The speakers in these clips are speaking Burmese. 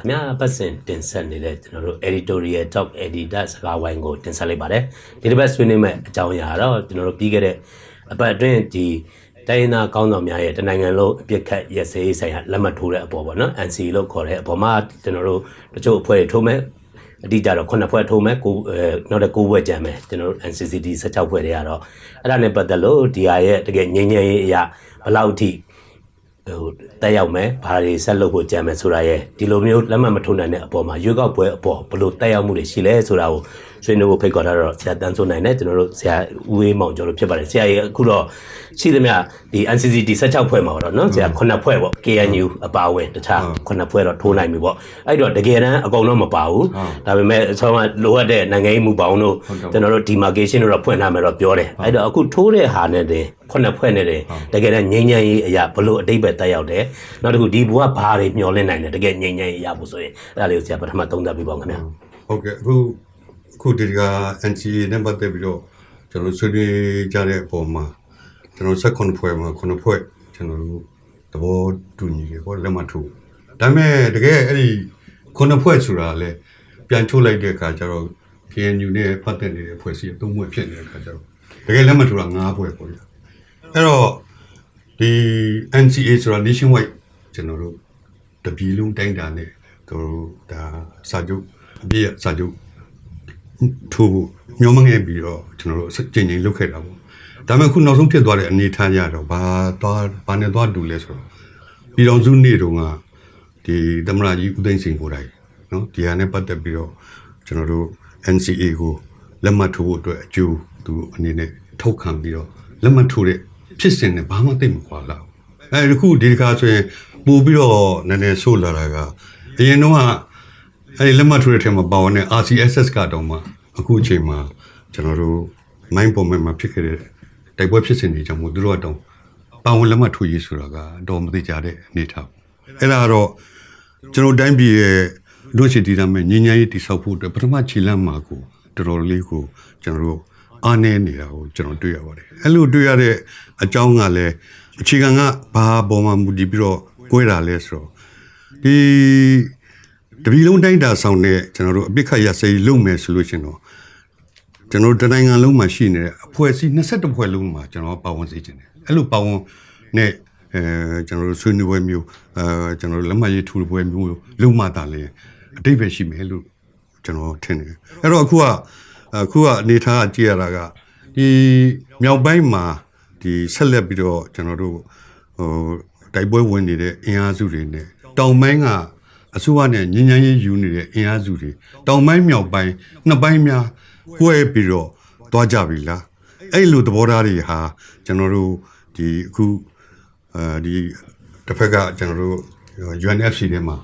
ခင်ဗျာပတ်စင်တင်ဆက်နေတဲ့ကျွန်တော်တို့ editorial talk editor စကားဝိုင်းကိုတင်ဆက်လိုက်ပါတယ်ဒီတစ်ပတ်ဆွေးနွေးမဲ့အကြောင်းအရာကတော့ကျွန်တော်တို့ပြီးခဲ့တဲ့အပတ်အတွင်းဒီတိုင်းရင်းသားကောင်းဆောင်များရဲ့တနိုင်ငံလုံးအပြစ်ခတ်ရက်စဲရေးဆိုင်ရာလက်မှတ်ထိုးတဲ့အပေါ်ပေါ့နော် NCA လို့ခေါ်တဲ့အပေါ်မှာကျွန်တော်တို့တချို့အဖွဲ့တွေထိုးမဲ့အတိအကျတော့ခုနှစ်ဖွဲ့ထိုးမဲ့ကိုအဲနောက်တဲ့ကိုဘွဲ့ကြံမယ်ကျွန်တော်တို့ NCCT 16ဖွဲ့တွေကတော့အဲ့ဒါနဲ့ပတ်သက်လို့ဒီဟာရဲ့တကယ်ငြိမ်းချမ်းရေးအရာဘယ်လောက်အထိ ဟိုတက်ရောက်မယ်ဘာတွေဆက်လုပ်ဖို့ကြံမယ်ဆိုတာရဲ့ဒီလိုမျိုးလက်မှတ်မထိုးနိုင်တဲ့အပေါ်မှာရွေးကောက်ပွဲအပေါ်ဘယ်လိုတက်ရောက်မှုတွေရှိလဲဆိုတာကို ဆွေးနွေးဖို့ဖိတ်ခေါ်ထားတော့ဆရာတန်းစိုးနိုင်နဲ့ကျွန်တော်တို့ဆရာဦးဝေးမောင်ကျော်တို့ဖြစ်ပါတယ်ဆရာရေအခုတော့ရှိသမျှဒီ NCCT 16ဖွဲ့မှာတော့နော်ဆရာ9ဖွဲ့ပေါ့ KNU အပါဝင်တခြား9ဖွဲ့တော့ထိုးနိုင်ပြီပေါ့အဲ့တော့တကယ်တမ်းအကုန်လုံးမပါဘူးဒါပေမဲ့အဆုံးကလိုအပ်တဲ့နိုင်ငံရေးမူပေါင်းတို့ကျွန်တော်တို့ demarcation တို့တော့ဖွင့်ထားမယ်တော့ပြောတယ်အဲ့တော့အခုထိုးတဲ့ဟာနဲ့တည်းခုနှစ်ဖွဲ့နဲ့တည်းတကယ်တမ်းငြိမ်းချမ်းရေးအရာဘလို့အတိတ်ပဲတက်ရောက်တယ်နောက်တစ်ခုဒီဘုကဘာတွေမျှော်လင့်နိုင်တယ်တကယ်ငြိမ်းချမ်းရေးရဖို့ဆိုရင်အဲ့ဒါလေးကိုဆရာပထမသုံးသပ်ပြပါဦးခင်ဗျာဟုတ်ကဲ့အခု ခုဒီက NCA နဲ့ပတ်သက်ပြီးတော့ကျွန်တော်ဆွေးနွေးကြတဲ့အပေါ်မှာကျွန်တော်ဆက်ခွန်ဖွဲ့မှာခွန်ဖွဲ့ကျွန်တော်တို့သဘောတူညီရပေါ့လက်မှတ်ထိုးဒါပေမဲ့တကယ်အဲ့ဒီခွန်ဖွဲ့ဆိုတာလဲပြန်ထုတ်လိုက်တဲ့အခါကျတော့ KNU နဲ့ပတ်သက်နေတဲ့ဖွဲ့စည်းသုံးဖွဲ့ဖြစ်နေတဲ့အခါကျတော့တကယ်လက်မှတ်ထိုးတာ၅ဖွဲ့ပေါ့ဗျာအဲ့တော့ဒီ NCA ဆိုတာ nationwide ကျွန်တော်တို့တပြည်လုံးတိုင်းတာနဲ့သူတို့ဒါစာချုပ်အပြည့်စာချုပ် ထိုးဖို့ညှောမငယ်ပြီးတော့ကျွန်တော်တို့ကြင်ကြင်လုပ်ခဲ့တာပေါ့ဒါပေမဲ့ခုနောက်ဆုံးဖြစ်သွားတဲ့အနေအထားရတော့ဘာသွားဘာနဲ့သွားတူလဲဆိုတော့ပြည်တော်စုနေ့တုန်းကဒီသမ္မတကြီးဦးသိန်းစိန်ကိုယ်တိုင်နော်ဒီဟာနဲ့ပတ်သက်ပြီးတော့ကျွန်တော်တို့ NCA ကိုလက်မှတ်ထိုးဖို့အတွက်အကျိုးသူအနေနဲ့ထောက်ခံပြီးတော့လက်မှတ်ထိုးတဲ့ဖြစ်စဉ်နဲ့ဘာမှသိမကွာလာဘူးအဲဒီခုဒီတစ်ခါဆိုရင်ပို့ပြီးတော့နည်းနည်းဆိုးလာတာကအရင်တော့က အဲဒီလက်မှတ်ထိုးတဲ့ထဲမှာပါဝင်တဲ့ RCSS ကတော့မှအခုအချိန်မှာကျွန်တော်တို့မိုင်းပေါ်မှာမှာဖြစ်ခဲ့တဲ့တိုက်ပွဲဖြစ်စဉ်တွေကြောင့်မို့သူတို့ကတော့ပါဝင်လက်မှတ်ထိုးရေးဆိုတာကတော့မသိကြတဲ့အနေအထားပေါ့အဲ့ဒါကတော့ကျွန်တော်တိုင်းပြည်ရဲ့လူရှိတည်ရမယ်ညီညာရေးတိဆောက်ဖို့အတွက်ပထမခြေလှမ်းမှာကိုတော်တော်လေးကိုကျွန်တော်တို့အားနည်းနေတာကိုကျွန်တော်တွေ့ရပါတယ်အဲ့လိုတွေ့ရတဲ့အကြောင်းကလည်းအခြေခံကဘာပေါ်မှာမူတည်ပြီးတော့꿰တာလဲဆိုတော့ဒီ တပီလုံးတိုင်းတာဆောင်တဲ့ကျွန်တော်တို့အပြစ်ခတ်ရစေးလုပ်မယ်ဆိုလို့ရှင်တော့ကျွန်တော်တို့တနိုင်ငံလုံးမှာရှိနေတဲ့အဖွဲ့အစည်း22ဖွဲ့လုံးမှာကျွန်တော်ပါဝင်စေချင်တယ်အဲ့လိုပါဝင်နဲ့အဲကျွန်တော်တို့ဆွေးနွေးပွဲမျိုးအဲကျွန်တော်တို့လက်မှတ်ရေးထိုးပွဲမျိုးလုံးမတာလဲအတိတ်ပဲရှိမယ်လို့ကျွန်တော်ထင်တယ်အဲ့တော့အခုကအခုကအနေထားကြည့်ရတာကဒီမြောက်ပိုင်းမှာဒီဆက်လက်ပြီးတော့ကျွန်တော်တို့ဟိုတိုက်ပွဲဝင်နေတဲ့အင်အားစုတွေနဲ့တောင်ပိုင်းက အစိုးရနဲ့ညဉ့်ညမ်းရေးယူနေတဲ့အင်အားစုတွေတောင်ပိုင်းမြောက်ပိုင်းနှစ်ပိုင်းများကွဲပြီးတော့သွားကြပြီလားအဲ့လိုသဘောထားတွေဟာကျွန်တော်တို့ဒီအခုအဲဒီတစ်ဖက်ကကျွန်တော်တို့ UNFC ထဲမှာ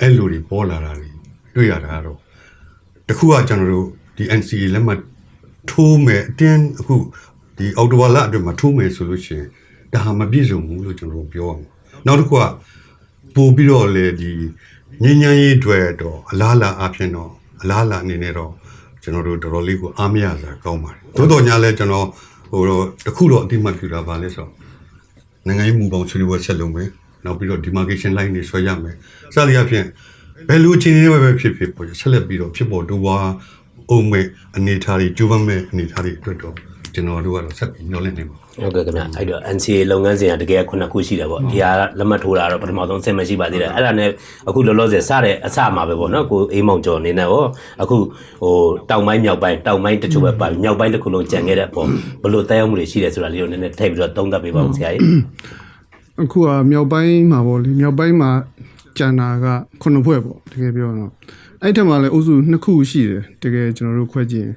အဲ့လိုတွေပေါ်လာတာတွေတွေ့ရတာကတော့တခုကကျွန်တော်တို့ဒီ NCA လက်မှတ်ထိုးမယ်အတင်းအခုဒီအော်တိုဝါလာအတွင်းမှာထိုးမယ်ဆိုလို့ရှိရင်ဒါဟာမပြည့်စုံဘူးလို့ကျွန်တော်တို့ပြောအောင်နောက်တစ်ခုကပို့ပြီးတော့လေဒီ ငញ្ញမ်းရေးတွေတော့အလားလာအဖြစ်တော့အလားလာအနေနဲ့တော့ကျွန်တော်တို့တော်တော်လေးကိုအားမရစရာကောင်းပါတယ်သို့တော်ညာလဲကျွန်တော်ဟိုတော့တခုတော့အတိမတ်ပြတာပါလဲဆိုတော့နိုင်ငံရေးမူပေါင်းဆွေးနွေးပွဲဆက်လုပ်မယ်နောက်ပြီးတော့ demarcation line တွေဆွဲရမယ်စသည်အဖြစ်ဘယ်လိုအချင်းချင်းပဲဖြစ်ဖြစ်ပေါ်ဆက်လက်ပြီးတော့ဖြစ်ပေါ်တူဝါအောင်မဲ့အနေထားတွေကျိုးပမဲ့အနေထားတွေအတွက်တော့ကျွန်တော်တို့ကတော့ဆက်ပြီးညှော်လင့်နေပါ ဟုတ်ကဲ့ခင်ဗျအဲ့တော့ NCA လုပ်ငန်းစဉ်ကတကယ်ခုနှစ်ခုရှိတယ်ပေါ့ဒီဟာလက်မှတ်ထိုးတာတော့ပထမဆုံးဆင်မရှိပါသေးတယ်အဲ့ဒါနဲ့အခုလောလောဆယ်စတဲ့အစမှာပဲပေါ့နော်ကိုအေးမောင်ကျော်အနေနဲ့ရောအခုဟိုတောင်ပိုင်းမြောက်ပိုင်းတောင်ပိုင်းတချို့ပဲပါမြောက်ပိုင်းတစ်ခုလုံးကြံခဲ့တဲ့အပေါ်ဘယ်လိုတက်ရောက်မှုတွေရှိတယ်ဆိုတာလေးကိုနည်းနည်းထည့်ပြီးတော့သုံးသပ်ပေးပါဦးဆရာကြီးအခုကမြောက်ပိုင်းမှာပေါ့လေမြောက်ပိုင်းမှာကျန်တာကခုနှစ်ဖွဲ့ပေါ့တကယ်ပြောရင်တော့အဲ့ထက်မှာလည်းအုပ်စုနှစ်ခုရှိတယ်တကယ်ကျွန်တော်တို့ခွဲကြည့်ရင်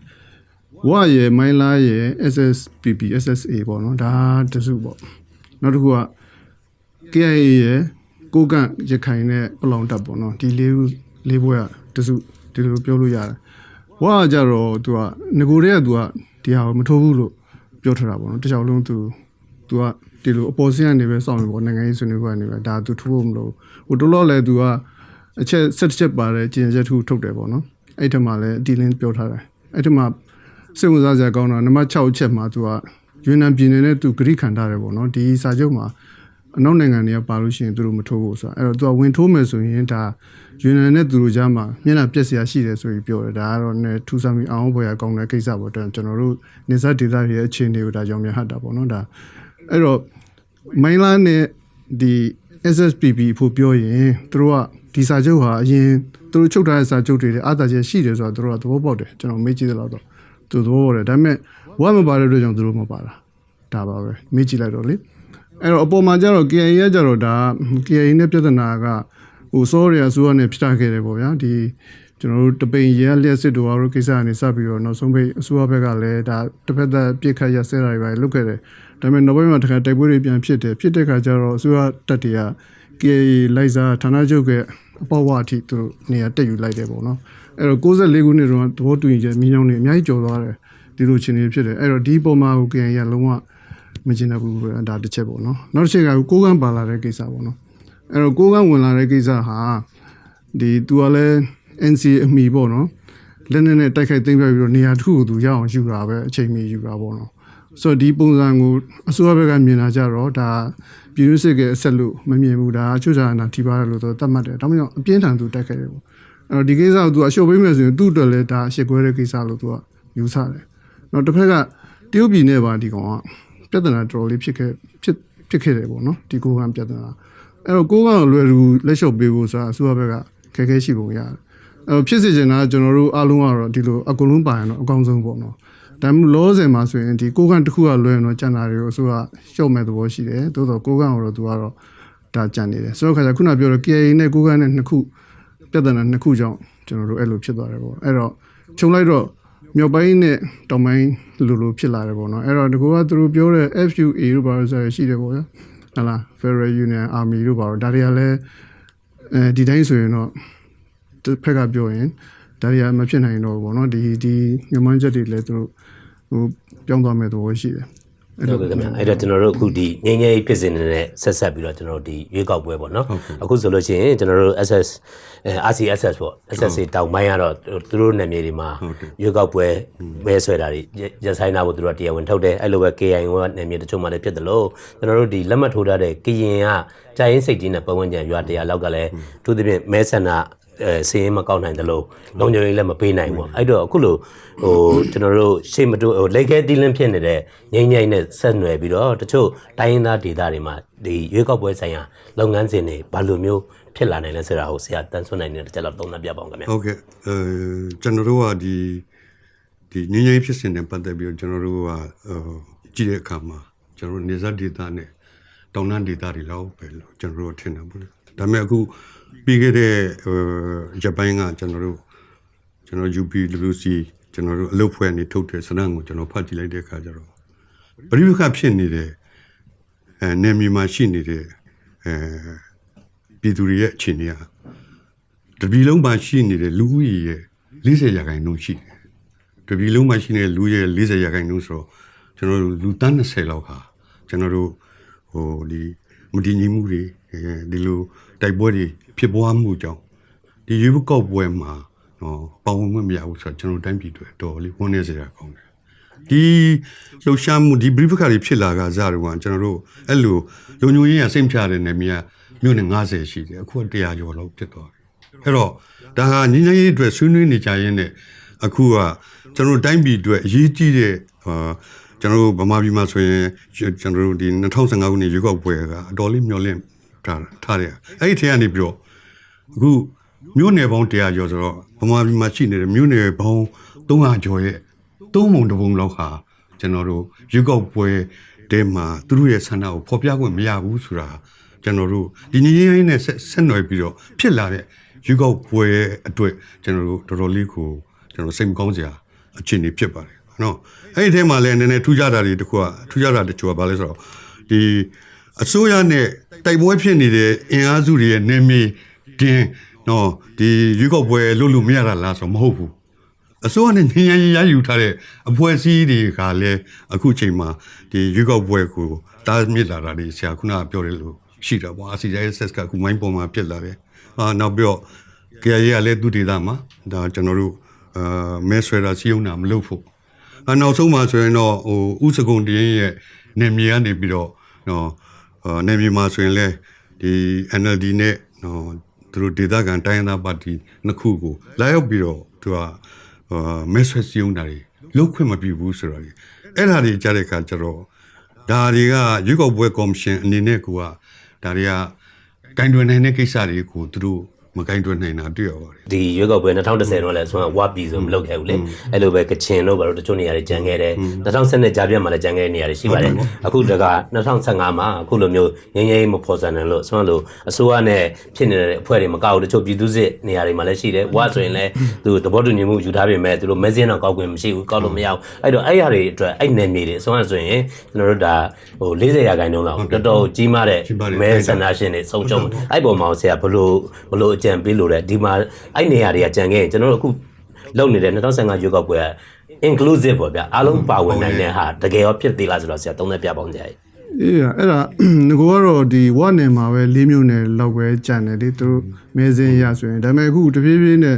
ဝရယ်မိုင်းလာရယ် SSPP SSA ပေါ့နော်ဒါတစုပေါ့နောက်တစ်ခုက KIA ရယ်ကိုကန့်ရခိုင်နဲ့ပလောင်တပ်ပေါ့နော်ဒီလေးခုလေးဘွဲကတစုဒီလိုပြောလို့ရတယ်ဝါကကြတော့သူကငကိုတွေကသူကဒီဟာကိုမထိုးဘူးလို့ပြောထားတာပေါ့နော်တခြားလုံးသူသူကဒီလိုအပေါ်ဆင်းကနေပဲစောင့်နေပေါ့နိုင်ငံရေးဆွေးနွေးပွဲကနေပဲဒါသူထိုးဖို့မလို့ဟိုတော်တော်လဲသူကအချက်ဆက်ချက်ပါတဲ့ကျင်ချက်ထူထုတ်တယ်ပေါ့နော်အဲ့ထက်မှလည်းအတီလင်းပြောထားတယ်အဲ့ထက်မှ စိတ်ဝင်စားစရာကောင်းတာနံပါတ်6ချက်မှာသူကယူနန်ပြည်နယ်နဲ့သူဂရိခံထားတယ်ပေါ့နော်ဒီစာချုပ်မှာအနောက်နိုင်ငံတွေကပါလို့ရှိရင်သူတို့မထိုးဘူးဆိုတာအဲ့တော့သူကဝင်ထိုးမယ်ဆိုရင်ဒါယူနန်နဲ့သူတို့ကြားမှာမျက်နှာပြက်စရာရှိတယ်ဆိုပြီးပြောတယ်ဒါကတော့ねထူဆာမီအောင်ဘောရကောင်းတဲ့ကိစ္စပေါ့တဲ့ကျွန်တော်တို့နေဆက်ဒေသတွေရဲ့အခြေအနေကိုဒါကြောင့်မြတ်ဟတ်တာပေါ့နော်ဒါအဲ့တော့မိုင်းလာနဲ့ဒီ SSPP ဖို့ပြောရင်သူတို့ကဒီစာချုပ်ဟာအရင်သူတို့ချုပ်ထားတဲ့စာချုပ်တွေနဲ့အာသာချက်ရှိတယ်ဆိုတော့သူတို့ကသဘောပေါက်တယ်ကျွန်တော်မေ့ကြည့်တယ်လို့တော့ သူသဘောပေါက်တယ်ဒါပေမဲ့ဝါမပါတဲ့အတွက်ကြောင့်သူတို့မပါတာဒါပါပဲမေ့ကြည့်လိုက်တော့လေအဲ့တော့အပေါ်မှာကျတော့ KIA ရကြတော့ဒါ KIA နဲ့ပြဿနာကဟိုစောရအစိုးရနဲ့ဖြစ်တာခဲ့တယ်ပေါ့ဗျာဒီကျွန်တော်တို့တပိန်ရဲလျက်စစ်တို့အားတို့ကိစ္စကနေစပြီးတော့နောက်ဆုံးပိတ်အစိုးရဘက်ကလည်းဒါတစ်ဖက်သက်ပြစ်ခတ်ရဆဲတာတွေပဲလုပ်ခဲ့တယ်ဒါပေမဲ့နောက်ပိုင်းမှာတခါတိုက်ပွဲတွေပြန်ဖြစ်တယ်ဖြစ်တဲ့ခါကျတော့အစိုးရတပ်တွေက KIA လိုက်စားဌာနချုပ်ရဲ့အပေါ်ဝအထိသူတို့နေရာတက်ယူလိုက်တယ်ပေါ့နော် အဲ့တော့64ခုနှစ်တုန်းကသဘောတူညီချက်မြင်းချောင်းတွေအများကြီးကြော်သွားတယ်ဒီလိုချင်းတွေဖြစ်တယ်အဲ့တော့ဒီပုံမှာကို KIA ကလုံးဝမကျင်တဲ့ဘူးပဲဒါတစ်ချက်ပေါ့နော်နောက်တစ်ချက်ကကိုကန်းပါလာတဲ့ကိစ္စပေါ့နော်အဲ့တော့ကိုကန်းဝင်လာတဲ့ကိစ္စဟာဒီသူကလည်း NC အမိပေါ့နော်လက်နဲ့နဲ့တိုက်ခိုက်သိမ်းပြပြီးတော့နေရာတစ်ခုကိုသူရအောင်ယူတာပဲအချိန်မီယူတာပေါ့နော်ဆိုတော့ဒီပုံစံကိုအစိုးရဘက်ကမြင်လာကြတော့ဒါပြည်သူစစ်ကအဆက်လို့မမြင်ဘူးဒါအချို့ချာနာထိပါတယ်လို့သူသတ်မှတ်တယ်ဒါမှမဟုတ်အပြင်းထန်သူတိုက်ခိုက်တယ်ပေါ့အဲ့ တော့ဒီကိစ္စကိုသူအရှုပ်ပေးမယ်ဆိုရင်သူ့အတွက်လည်းဒါအရှိခွဲတဲ့ကိစ္စလို့သူကယူဆတယ်နောက်တစ်ဖက်ကတရုတ်ပြည်နဲ့ပါဒီကောင်ကပြဿနာတော်တော်လေးဖြစ်ခဲ့ဖြစ်ဖြစ်ခဲ့တယ်ပေါ့နော်ဒီကိုကံပြဿနာအဲ့တော့ကိုကံကိုလွယ်လူလက်လျှော့ပေးဖို့ဆိုတာအစိုးရဘက်ကခက်ခဲရှိပုံရတယ်အဲ့တော့ဖြစ်စေချင်တာကကျွန်တော်တို့အားလုံးကတော့ဒီလိုအကုန်လုံးပါရင်တော့အကောင်းဆုံးပေါ့နော်ဒါမှမဟုတ်လောဆယ်မှာဆိုရင်ဒီကိုကံတစ်ခုကလွယ်ရင်တော့ကြံတာတွေကိုအစိုးရရှုပ်မဲ့သဘောရှိတယ်သို့တော့ကိုကံကိုတော့သူကတော့ဒါကြံနေတယ်ဆိုတော့ခါကျခုနပြောတော့ KA နဲ့ကိုကံနဲ့နှစ်ခု ပြဿနာနှစ်ခုကြောင့်ကျွန်တော်တို့အဲ့လိုဖြစ်သွားတယ်ပေါ့အဲ့တော့ခြုံလိုက်တော့မြောက်ပိုင်းနဲ့တောင်ပိုင်းလိုလိုဖြစ်လာတယ်ပေါ့နော်အဲ့တော့ဒီကောကသူတို့ပြောတဲ့ FUA တို့ဘာလို့ဆိုရရှိတယ်ပေါ့ဗျာဟလာ Federal Union Army တို့ဘာလို့ဒါတွေကလည်းအဲဒီတိုင်းဆိုရင်တော့တစ်ဖက်ကပြောရင်ဒါတွေကမဖြစ်နိုင်တော့ဘူးပေါ့နော်ဒီဒီမြန်မာချက်တွေလည်းသူတို့ဟိုပြောင်းသွားမဲ့သဘောရှိတယ် ဟုတ်ကဲ့ခင်ဗျာအဲ့တော့ကျွန်တော်တို့အခုဒီငင်းငယ်ဖြစ်စဉ်တွေနဲ့ဆက်ဆက်ပြီးတော့ကျွန်တော်တို့ဒီရွေးကောက်ပွဲပေါ့နော်အခုဆိုလို့ရှိရင်ကျွန်တော်တို့ SS အဲ RCSS ပေါ့ SSC တောင်ပိုင်းကတော့သူတို့နာမည်တွေမှာရွေးကောက်ပွဲမဲဆွဲတာတွေရဆိုင်တာဖို့သူတို့တရားဝင်ထုတ်တယ်အဲ့လိုပဲ KIO ကနာမည်တချို့မှလည်းဖြစ်တယ်လို့ကျွန်တော်တို့ဒီလက်မှတ်ထိုးထားတဲ့ကရင်ကကြာရင်စိတ်ကြီးနဲ့ပတ်ဝန်းကျင်ရွာတရားလောက်ကလည်းသူသဖြင့်မဲဆန္ဒအဲ စင်းရင်မကောက်နိုင်တယ်လို့လုံခြုံရေးလည်းမပေးနိုင်ဘူးအဲ့တော့အခုလို့ဟိုကျွန်တော်တို့ရှေ့မတိုးဟိုလက်ခဲတီးလင်းဖြစ်နေတဲ့ငိမ့်ငိမ့်နဲ့ဆက်နွယ်ပြီးတော့တချို့တိုင်းရင်းသားဒေသတွေမှာဒီရွေးကောက်ပွဲဆိုင်ရာလုပ်ငန်းစဉ်တွေဘာလိုမျိုးဖြစ်လာနိုင်လဲဆိုတာကိုဆရာတန်းဆွနိုင်တဲ့တစ်ချက်တော့သုံးသပ်ပြပါအောင်ခင်ဗျာဟုတ်ကဲ့အဲကျွန်တော်တို့ကဒီဒီငင်းငင်းဖြစ်စဉ်နဲ့ပတ်သက်ပြီးတော့ကျွန်တော်တို့ကအဲကြည့်တဲ့အခါမှာကျွန်တော်တို့နေဇတ်ဒေတာနဲ့တောင်တန်းဒေတာတွေလောက်ပဲလို့ကျွန်တော်တို့ထင်တယ်ပေါ့လေ ဒါပေမဲ့အခုပြီးခဲ့တဲ့အဲဂျပန်ကကျွန်တော်တို့ကျွန်တော် UPWC ကျွန်တော်တို့အလုပ်ဖွဲ့နေထုတ်တဲ့စနစ်ကိုကျွန်တော်ဖတ်ကြည့်လိုက်တဲ့အခါကျတော့ပရိပခဖြစ်နေတဲ့အဲနေမြေမှာရှိနေတဲ့အဲပြည်သူတွေရဲ့အခြေအနေကတပြည်လုံးမှာရှိနေတဲ့လူဦးရေရဲ့40ရာခိုင်နှုန်းရှိတယ်။တပြည်လုံးမှာရှိနေတဲ့လူရဲ့40ရာခိုင်နှုန်းဆိုတော့ကျွန်တော်တို့လူတန်း20လောက်ဟာကျွန်တော်တို့ဟိုဒီမတည်ငြိမ်မှုတွေ အဲဒီလိုတိုက်ပွဲတွေဖြစ်ပွားမှုကြောင့်ဒီရွေးကောက်ပွဲမှာနော်ပေါဝင်ခွင့်မရဘူးဆိုတော့ကျွန်တော်တိုင်းပြည်တွေတော်တော်လေးဝန်းနေစရာကောင်းတယ်။ဒီလှုပ်ရှားမှုဒီ brief ခါတွေဖြစ်လာကစားတော့ကျွန်တော်တို့အဲ့လိုလုံညိုရင်းရစိတ်ဖြာတဲ့နေမြေကမြို့နယ်90ရှိတယ်အခုက100ကျော်လောက်ဖြစ်သွားတယ်။အဲ့တော့ဒါဟာညီညာရေးအတွက်ဆွေးနွေးနေကြရင်းနဲ့အခုကကျွန်တော်တို့တိုင်းပြည်အတွက်အရေးကြီးတဲ့အာကျွန်တော်တို့ဗမာပြည်မှာဆိုရင်ကျွန်တော်တို့ဒီ2015ခုနှစ်ရွေးကောက်ပွဲကအတော်လေးမျှော်လင့် ထားထားတယ်အဲ့ဒီထဲကနေပြီးတော့အခုမြို့နယ်ပေါင်း100ကျော်ဆိုတော့ဗမာပြည်မှာရှိနေတဲ့မြို့နယ်ပေါင်း300ကျော်ရဲ့သုံးပုံတစ်ပုံလောက်ဟာကျွန်တော်တို့ရွေးကောက်ပွဲတဲမှာသူတို့ရဲ့ဆန္ဒကိုဖော်ပြခွင့်မရဘူးဆိုတာကျွန်တော်တို့ဒီညီရင်းနဲ့ဆက်ဆက်နွယ်ပြီးတော့ဖြစ်လာတဲ့ရွေးကောက်ပွဲအတွက်ကျွန်တော်တို့တော်တော်လေးကိုကျွန်တော်စိတ်မကောင်းစရာအခြေအနေဖြစ်ပါတယ်နော်အဲ့ဒီထဲမှာလည်းနည်းနည်းထူးခြားတာတွေတခုကထူးခြားတာတချို့ကဘာလဲဆိုတော့ဒီ အစိုးရနဲ့တိုက်ပွဲဖြစ်နေတဲ့အင်အားစုတွေရဲ့နေမြေတင်နော်ဒီရွေးကောက်ပွဲလုပ်လို့မရတာလားဆိုတော့မဟုတ်ဘူးအစိုးရနဲ့ညဉ့်ညဉ့်ရယူထားတဲ့အဖွဲ့အစည်းတွေကလည်းအခုချိန်မှာဒီရွေးကောက်ပွဲကိုတားမြစ်လာတာတွေဆရာခုနကပြောတယ်လို့ရှိတာပေါ့ RCSS ကအခုမိုင်းပေါ်မှာပြစ်လာတယ်အာနောက်ပြီးတော့ကြရရလည်းသူဒေတာမှာဒါကျွန်တော်တို့အာမဲဆွဲတာစီယုံတာမလုပ်ဖို့အနောက်ဆုံးမှာဆိုရင်တော့ဟိုဥစကုံတင်းရဲ့နေမြေကနေပြီးတော့နော်ဟအာ နေပြည်မှာဆိုရင်လည်းဒီ NLD နဲ့နော်သူတို့ဒေသခံတိုင်းရင်းသားပါတီနှစ်ခုကိုလာရောက်ပြီးတော့သူကအာမက်ဆေ့ချ်ရုံးတာတွေလုံးခွင့်မပြုဘူးဆိုတော့လေအဲ့ဒါတွေကြားတဲ့အခါကျတော့ဒါတွေကရွေးကောက်ပွဲကော်မရှင်အနေနဲ့ကဒါတွေကဂိုင်းတွင်နိုင်တဲ့ကိစ္စတွေကိုသူတို့ မဂိုင်းတွင်နိုင်တာတွေ့ရပါတယ်ဒီရွေးကောက်ပွဲ2010တော့လည်းဆိုတော့ဝါပြည်ဆိုမလုပ်ခဲ့ဘူးလေအဲ့လိုပဲကချင်တို့ဘာလို့တချို့နေရာတွေကြံခဲ့တယ်2010ကြားပြတ်မှာလည်းကြံခဲ့တဲ့နေရာတွေရှိပါတယ်အခုတက2015မှာအခုလိုမျိုးငင်းငင်းမဖော်စံတယ်လို့ဆိုတော့အစိုးရနဲ့ဖြစ်နေတဲ့အဖွဲ့တွေမကောက်ဘူးတချို့ပြည်သူစစ်နေရာတွေမှာလည်းရှိတယ်ဝါဆိုရင်လည်းသူသဘောတူညီမှုယူထားပေမဲ့သူတို့မဲစင်းတော့ကောက်ခွင့်မရှိဘူးကောက်လို့မရဘူးအဲ့တော့အဲ့ရတွေအတွက်အဲ့နယ်မြေတွေအစိုးရဆိုရင်ကျွန်တော်တို့ဒါဟို40ရာခိုင်နှုန်းလောက်တော်တော်ကြီးမားတဲ့မဲဆန္ဒရှင်တွေဆုံးရှုံးအဲ့ပုံမှာဆရာဘလို့ဘလို့အကြံပေးလို့လဲဒီမှာအဲ့နေရာတွေကကြံခဲ့ရင်ကျွန်တော်တို့အခုလုပ်နေတဲ့2015ရွေးကောက်ပွဲက inclusive ပေါ့ဗျာအားလုံးပါဝင်နိုင်တဲ့ဟာတကယ်ရောဖြစ်သေးလားဆိုတော့ဆရာသုံးသက်ပြပေါင်းကြရည်အေးအဲ့ဒါငကိုကတော့ဒီဝတ်နယ်မှာပဲ၄မျိုးနယ်လောက်ပဲကြံတယ်လေသူတို့မဲစင်းရဆိုရင်ဒါပေမဲ့အခုတပြေးပြေးနဲ့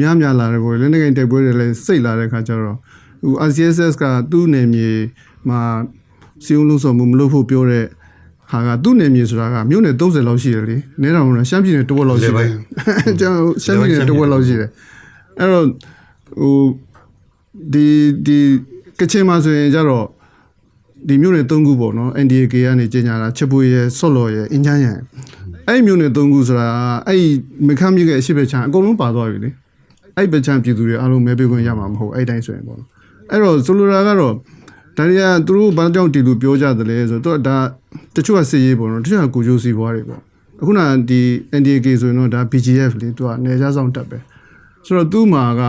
များများလာတယ်ကိုလက်နေကိန်တိုက်ပွဲတွေလည်းစိတ်လာတဲ့ခါကျတော့ဟို RCSS ကသူ့နယ်မြေမှာစီုံလုံးဆောင်မှုမလုပ်ဖို့ပြောတဲ့ ဟာကသူ့နယ်မြေဆိုတာကမြို့နယ်30လောက်ရှိတယ်လေနဲတော်မှာရှမ်းပြည်နယ်တစ်ဝက်လောက်ရှိတယ်ကျွန်တော်ရှမ်းပြည်နယ်တစ်ဝက်လောက်ရှိတယ်အဲ့တော့ဟိုဒီဒီကချင်မှာဆိုရင်ကျတော့ဒီမြို့နယ်၃ခုပေါ့နော် NDAK ကနေကြီးညာတာချက်ပွေရယ်ဆော့လော်ရယ်အင်ချမ်းရယ်အဲ့ဒီမြို့နယ်၃ခုဆိုတာအဲ့ဒီမခမ်းမြစ်ရဲ့အရှိဘက်ချမ်းအကုန်လုံးပါသွားပြီလေအဲ့ဒီဘက်ချမ်းပြည်သူတွေအားလုံးမဲပေးခွင့်ရမှာမဟုတ်အဲ့ဒီတိုင်းဆိုရင်ပေါ့နော်အဲ့တော့ဆိုလိုတာကတော့ ဒါတွေကသူတို့ဘာကြောင့်တီလူပြောကြတယ်လဲဆိုတော့ဒါတချို့ကစစ်ရေးပေါ့နော်တချို့ကကိုကျိုးစီပွားတွေပေါ့အခုနဒီ NDAK ဆိုရင်တော့ဒါ BGF လေသူကနေကြဆောင်တက်ပဲဆိုတော့သူ့မှာက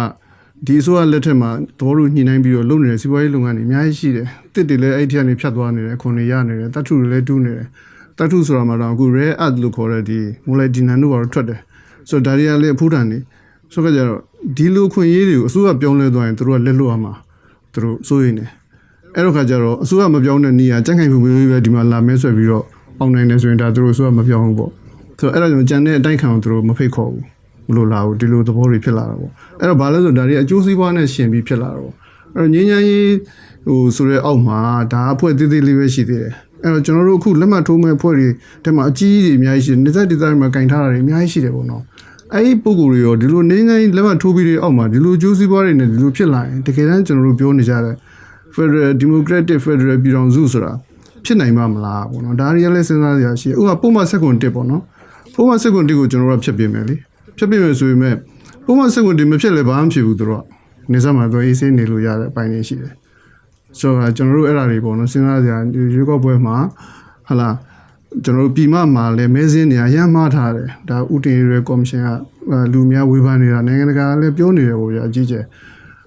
ဒီအစိုးရလက်ထက်မှာသဘောတူညှိနှိုင်းပြီးတော့လုပ်နေတဲ့စီးပွားရေးလုပ်ငန်းတွေအများကြီးရှိတယ်။တစ်တွေလည်းအဲ့ဒီကနေဖြတ်သွားနေတယ်ခွန်တွေရနေတယ်တတ်ထုတွေလည်းတူးနေတယ်။တတ်ထုဆိုတာမှတော့အခု rare earth လို့ခေါ်တဲ့ဒီ molybdenum တို့ဘာလို့ထွက်တယ်။ဆိုတော့ဒါတွေကလည်းအဖူးတန်နေဆိုတော့ကြတော့ဒီလိုခွင့်ရေးတွေကိုအစိုးရပြောင်းလဲသွားရင်သူတို့ကလက်လွတ်အောင်မှာသူတို့စိုးရိမ်တယ်။ အဲ့တော့ခါကျတော့အစိုးရမပြောင်းတဲ့နေရာကြက်ခိုင်ဖွံ့ဖြိုးရေးပဲဒီမှာလာမဲဆွဲပြီးတော့အောင်နိုင်တယ်ဆိုရင်ဒါသူတို့အစိုးရမပြောင်းဘူးပေါ့။ဆိုတော့အဲ့ဒါကြောင့်ကြံတဲ့အတိုင်းခံအောင်သူတို့မဖိတ်ခေါ်ဘူး။မလို့လာဘူးဒီလိုသဘောတွေဖြစ်လာတာပေါ့အဲ့တော့ဘာလဲဆိုတော့ဒါတွေအကျိုးစီးပွားနဲ့ရှင်ပြီးဖြစ်လာတော့အဲ့တော့ငင်းငင်းရေးဟိုဆိုရဲအောက်မှာဒါအဖွဲ့သေးသေးလေးပဲရှိသေးတယ်အဲ့တော့ကျွန်တော်တို့အခုလက်မှတ်ထိုးမဲ့အဖွဲ့တွေတဲမှာအကြီးကြီးအများကြီးရှိတယ်နေသက်ဒေသတွေမှာကင်ထားတာတွေအများကြီးရှိတယ်ပေါ့နော်အဲ့ဒီပုံကိုယ်တွေရောဒီလိုနေငင်းလက်မှတ်ထိုးပြီးတဲ့အောက်မှာဒီလိုအကျိုးစီးပွားတွေနဲ့ဒီလိုဖြစ်လာရင်တကယ်တမ်းကျွန်တော်တို့ပြောနေကြတဲ့ Federal Democratic Federal ပြည်တော်စုဆိုတာဖြစ်နိုင်မှာမလားပေါ့နော်ဒါတွေကလည်းစဉ်းစားရရှိဥပမာပုံမှန်စက်ကွန်တစ်ပေါ့နော်ပုံမှန်စက်ကွန်တစ်ကိုကျွန်တော်တို့ကဖြတ်ပြင်မယ်လေဖြတ်ပြမယ်ဆိုပေမဲ့ပုံမှန်စက်ဝင်တင်မဖြစ်လဲဘာမှမဖြစ်ဘူးသူတို့ကနေစားမှာတော့အေးဆေးနေလို့ရတဲ့အပိုင်းတွေရှိတယ်ဆိုတော့ကျွန်တော်တို့အဲ့ဒါတွေပေါ့နော်စဉ်းစားကြရွေးကောက်ပွဲမှာဟလာကျွန်တော်တို့ပြည်မမှာလည်းမဲစင်းနေရရမ်းမှားထားတယ်ဒါဥတင်ရဲကော်မရှင်ကလူများဝေဖန်နေတာနိုင်ငံတကာလည်းပြောနေတယ်ပေါ့ဗျာအကြီးကျယ်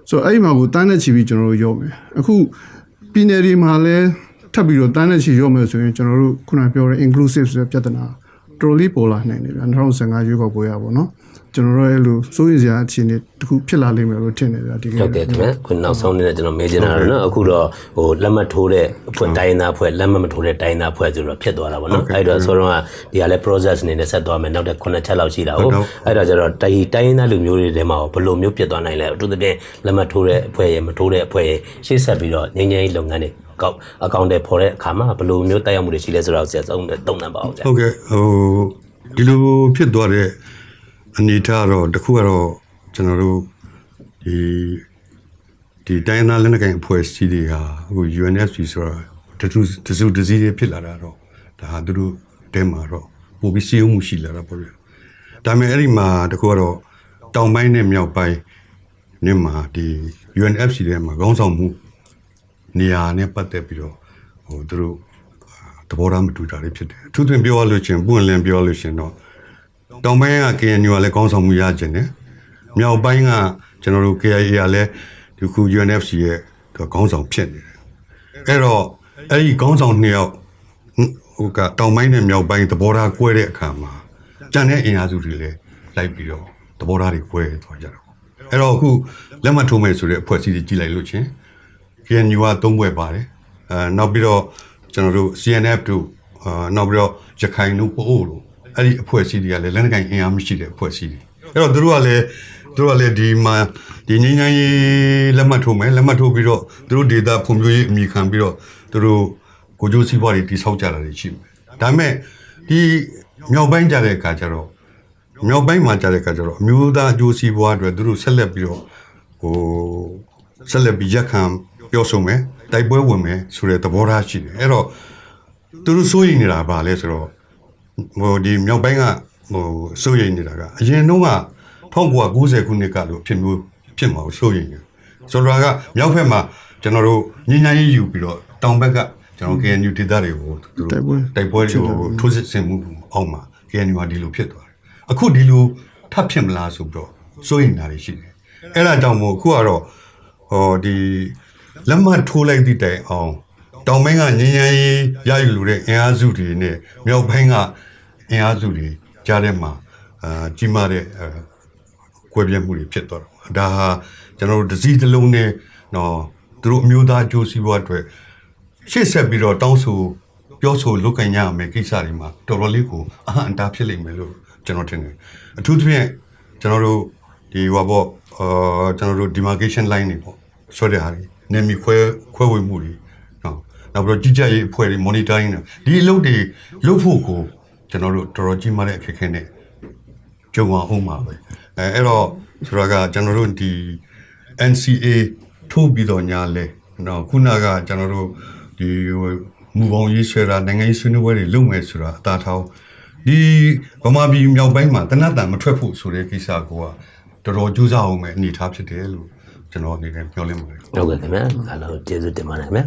ဆိုတော့အဲ့ဒီမှာကိုတန်းနဲ့ချီပြီးကျွန်တော်တို့ရောမယ်အခုပြည်နယ်တွေမှာလည်းထပ်ပြီးတော့တန်းနဲ့ချီရောမယ်ဆိုရင်ကျွန်တော်တို့ခုနပြောတဲ့ inclusive ဆိုတဲ့ပြဿနာတော်လေးပေါ်လာနိုင်တယ်ဗျာ2015ရွေးကောက်ပွဲရပါတော့ ကျွန်တော်တို့အဲ့လိုစိုးရိမ်စရာအခြေအနေတစ်ခုဖြစ်လာလိမ့်မယ်လို့ထင်တယ်ဗျာဒီကဟုတ်ကဲ့ခင်ဗျာခုနောက်ဆုံးနေတဲ့ကျွန်တော်မေးချင်တာတော့နော်အခုတော့ဟိုလက်မှတ်ထိုးတဲ့အဖွဲ့တိုင်းသားအဖွဲ့လက်မှတ်မထိုးတဲ့တိုင်းသားအဖွဲ့ဆိုတော့ဖြစ်သွားတာပေါ့နော်အဲ့တော့ဆိုတော့ဒီကလည်း process အနေနဲ့ဆက်သွားမယ်နောက်တဲ့9ချက်လောက်ရှိတာဟုတ်အဲ့တော့ကျတော့တိုင်းတိုင်းသားလူမျိုးတွေထဲမှာဘယ်လိုမျိုးဖြစ်သွားနိုင်လဲအထူးသဖြင့်လက်မှတ်ထိုးတဲ့အဖွဲ့ရဲ့မထိုးတဲ့အဖွဲ့ရဲ့ရှေ့ဆက်ပြီးတော့ငင်းငင်းလုပ်ငန်းတွေကောက်အကောင့်တွေပေါ်တဲ့အခါမှာဘယ်လိုမျိုးတက်ရောက်မှုတွေရှိလဲဆိုတော့ဆရာသုံးသုံးသပ်ပါအောင်ဆရာဟုတ်ကဲ့ဟိုဒီလိုဖြစ်သွားတဲ့ အနေအထားတော့တစ်ခုကတော့ကျွန်တော်တို့ဒီဒီတိုင်းသားလက်နက်ကိုင်အဖွဲ့အစည်းတွေဟာအခု UNFC ဆိုတာတစုတစုတစည်းတွေဖြစ်လာတာတော့ဒါဟာသူတို့တဲမှာတော့ပိုပြီးစီးအောင်မှုရှိလာတာပေါ့ဗျာဒါပေမဲ့အဲ့ဒီမှာတစ်ခုကတော့တောင်ပိုင်းနဲ့မြောက်ပိုင်းနဲ့မှာဒီ UNFC ထဲမှာခေါင်းဆောင်မှုနေရာနဲ့ပတ်သက်ပြီးတော့ဟိုသူတို့သဘောထားမတူတာတွေဖြစ်တယ်အထူးသဖြင့်ပြောရလို့ချင်းပွင့်လင်းပြောရလို့ချင်းတော့ တောင်ပိုင်းက KNU ကလည်းကောင်းဆောင်မှုရကျင်တယ်မြောက်ပိုင်းကကျွန်တော်တို့ KIA ကလည်းဒီခု UNFC ရဲ့သူကောင်းဆောင်ဖြစ်နေတယ်အဲ့တော့အဲ့ဒီကောင်းဆောင်နှစ်ယောက်ဟိုကတောင်ပိုင်းနဲ့မြောက်ပိုင်းသဘောထားကွဲတဲ့အခါမှာကြံတဲ့အင်အားစုတွေလည်းလိုက်ပြီးတော့သဘောထားတွေကွဲသွားကြတာပေါ့အဲ့တော့အခုလက်မှတ်ထိုးမယ်ဆိုတဲ့အဖွဲ့အစည်းတွေကြီးလိုက်လို့ချင်း KNU ကသုံးဘွဲ့ပါတယ်အဲနောက်ပြီးတော့ကျွန်တော်တို့ CNF တို့အာနောက်ပြီးတော့ရခိုင်တို့ပို့တို့ အဲ့ဒီအဖွဲ့အစည်းတွေကလည်းလက်နက်ကိုင်အင်အားမရှိတဲ့အဖွဲ့အစည်းတွေအဲ့တော့သူတို့ကလည်းသူတို့ကလည်းဒီမှာဒီငင်းငင်းရေးလက်မှတ်ထိုးမယ်လက်မှတ်ထိုးပြီးတော့သူတို့ဒေတာဖွံ့ဖြိုးရေးအမိခံပြီးတော့သူတို့ကိုကျိုးစီးပွားတွေတိဆောက်ကြတာတွေရှိမယ်ဒါပေမဲ့ဒီမြောက်ပိုင်းကြတဲ့အခါကျတော့မြောက်ပိုင်းမှာကြတဲ့အခါကျတော့အမျိုးသားအကျိုးစီးပွားအတွက်သူတို့ဆက်လက်ပြီးတော့ဟိုဆက်လက်ပြီးရက်ခံပြောဆိုမယ်တိုက်ပွဲဝင်မယ်ဆိုတဲ့သဘောထားရှိတယ်အဲ့တော့သူတို့စိုးရိမ်နေတာပါလဲဆိုတော့ ဟိုဒီမြောက်ပိုင်းကဟိုစိုးရိမ်နေတာကအရင်တော့က1990ခုနှစ်ကလို့ဖြစ်မျိုးဖြစ်မှာကိုစိုးရိမ်တယ်ဆိုတော့ကမြောက်ဘက်မှာကျွန်တော်တို့ညဉ့်ညမ်းရေးယူပြီးတော့တောင်ဘက်ကကျွန်တော် KNU ဒေသတွေကိုသူတို့တိုက်ပွဲတိုက်ပွဲတွေကိုထိုးစစ်ဆင်မှုအောက်မှာ KNU ကဒီလိုဖြစ်သွားတယ်အခုဒီလိုထပ်ဖြစ်မလားဆိုပြီးတော့စိုးရိမ်တာတွေရှိတယ်အဲ့ဒါကြောင့်မို့အခုကတော့ဟောဒီလက်မှတ်ထိုးလိုက်သည့်တိုင်အောင်တောင်ပိုင်းကညဉ့်ညမ်းရေးရယူလို့တဲ့အင်အားစုတွေနဲ့မြောက်ပိုင်းက အင်အားစုတွေကြားထဲမှာအာကြီးမားတဲ့အဲကွဲပြဲမှုတွေဖြစ်သွားတော့ဒါဟာကျွန်တော်တို့တစ်စည်းတစ်လုံးနဲ့တော့သူတို့အမျိုးသားအကျိုးစီးပွားအတွက်ရှေ့ဆက်ပြီးတော့တောင်းဆိုပြောဆိုလုပ်ကင်ရမယ်ကိစ္စတွေမှာတော်တော်လေးကိုအဟံအတားဖြစ်လိမ့်မယ်လို့ကျွန်တော်ထင်တယ်အထူးသဖြင့်ကျွန်တော်တို့ဒီဟောပေါ့အာကျွန်တော်တို့ demarcation line တွေပေါ့ဆိုတဲ့ဟာတွေနေမီခွဲခွဲဝေမှုတွေနော်နောက်ပြီးတော့ကြီးကြပ်ရေးအဖွဲ့တွေ monitoring တွေဒီအလုပ်တွေလုပ်ဖို့ကို ကျွန်တော်တို့တော်တော်ကြီးမားတဲ့အခက်အခဲနဲ့ကြုံအောင်မှာပဲအဲအဲ့တော့ဆိုတော့ကကျွန်တော်တို့ဒီ NCA ထိုးပြီးတော့ညာလဲနော်ခုနကကျွန်တော်တို့ဒီဟိုမူပေါင်းရေးဆွဲတာနိုင်ငံရေးဆွေးနွေးပွဲတွေလုပ်မယ်ဆိုတာအသာထောင်းဒီဗမာပြည်မြောက်ပိုင်းမှာတနတ်တန်မထွက်ဖို့ဆိုတဲ့ကိစ္စကိုကတော်တော်ကြိုးစားအောင်ပဲအနေထားဖြစ်တယ်လို့ကျွန်တော်အနေနဲ့ပြောလင်းပါတယ်ဟုတ်ကဲ့ခင်ဗျာအားလုံးကျေးဇူးတင်ပါတယ်ခင်ဗျာ